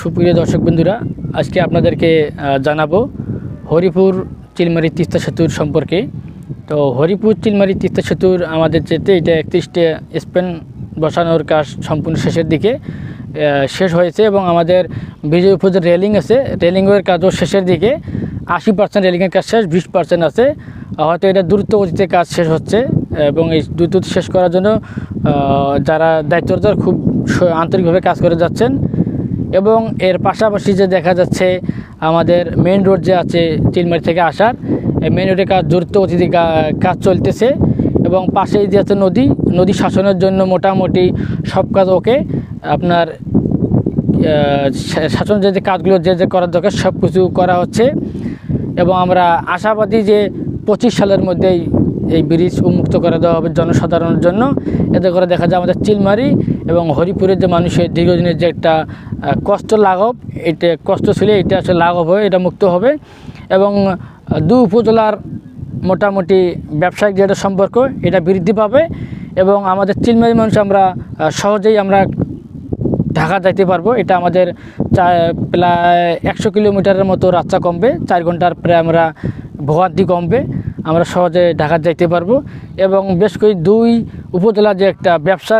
সুপ্রিয় দর্শক বন্ধুরা, আজকে আপনাদেরকে জানাব হরিপুর চিলমারি তিস্তা সেতুর সম্পর্কে। তো হরিপুর চিলমারি তিস্তা সেতুর আমাদের যেতে, এটা একত্রিশটা স্পেন বসানোর কাজ সম্পূর্ণ শেষের দিকে শেষ হয়েছে এবং আমাদের বিজয় উপর যে রেলিং আছে। রেলিংয়ের কাজও শেষের দিকে, আশি পার্সেন্ট রেলিংয়ের কাজ শেষ, বিশ পার্সেন্ট আছে। হয়তো এটা দ্রুত গতিতে কাজ শেষ হচ্ছে এবং এই দ্রুত শেষ করার জন্য যারা দায়িত্বরত, খুব আন্তরিকভাবে কাজ করে যাচ্ছেন। এবং এর পাশাপাশি যে দেখা যাচ্ছে, আমাদের মেইন রোড যে আছে চিলমারি থেকে আসার, এই মেইন রোডের কাজ দ্রুত গতিতে কাজ চলতেছে এবং পাশেই যে আছে নদী নদী শাসনের জন্য মোটামুটি সব কাজ ওকে, আপনার শাসন যে যে কাজগুলো যে যে করার দরকার সব কিছু করা হচ্ছে এবং আমরা আশাবাদী যে পঁচিশ সালের মধ্যেই এই ব্রিজ উন্মুক্ত করে দেওয়া হবে জনসাধারণের জন্য। এতে করে দেখা যায় আমাদের চিলমারি এবং হরিপুরের যে মানুষের দীর্ঘদিনের যে একটা কষ্ট লাঘব, এটা কষ্ট ছিল, এটা আসলে লাঘব হয়ে এটা মুক্ত হবে। এবং দু উপজেলার মোটামুটি ব্যবসায়িক যেটা সম্পর্ক, এটা বৃদ্ধি পাবে এবং আমাদের চিলমারি মানুষ আমরা সহজেই আমরা ঢাকা যাইতে পারব। এটা আমাদের প্রায় একশো কিলোমিটারের মতো রাস্তা কমবে, চার ঘণ্টার প্রায় আমরা ভোগান্তি কমবে। আমরা সহজে ঢাকা যাইতে পারব। এবং বেশ করে দুই উপজেলা যে একটা ব্যবসা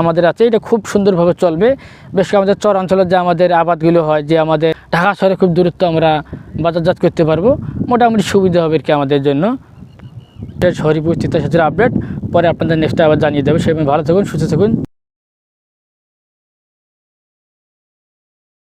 আমাদের আছে, এটা খুব সুন্দরভাবে চলবে। বেশ আমাদের চর অঞ্চলের যে আমাদের আবাদগুলো হয়, যে আমাদের ঢাকা শহরে খুব দূরত্ব আমরা বাজারজাত করতে পারব, মোটামুটি সুবিধা হবে কি আমাদের জন্য। এটা হরিপুর চিত্তা সাথে আপডেট পরে আপনাদের নেক্সট আবার জানিয়ে দেবে। সেভাবে ভালো থাকুন, সুস্থ থাকুন।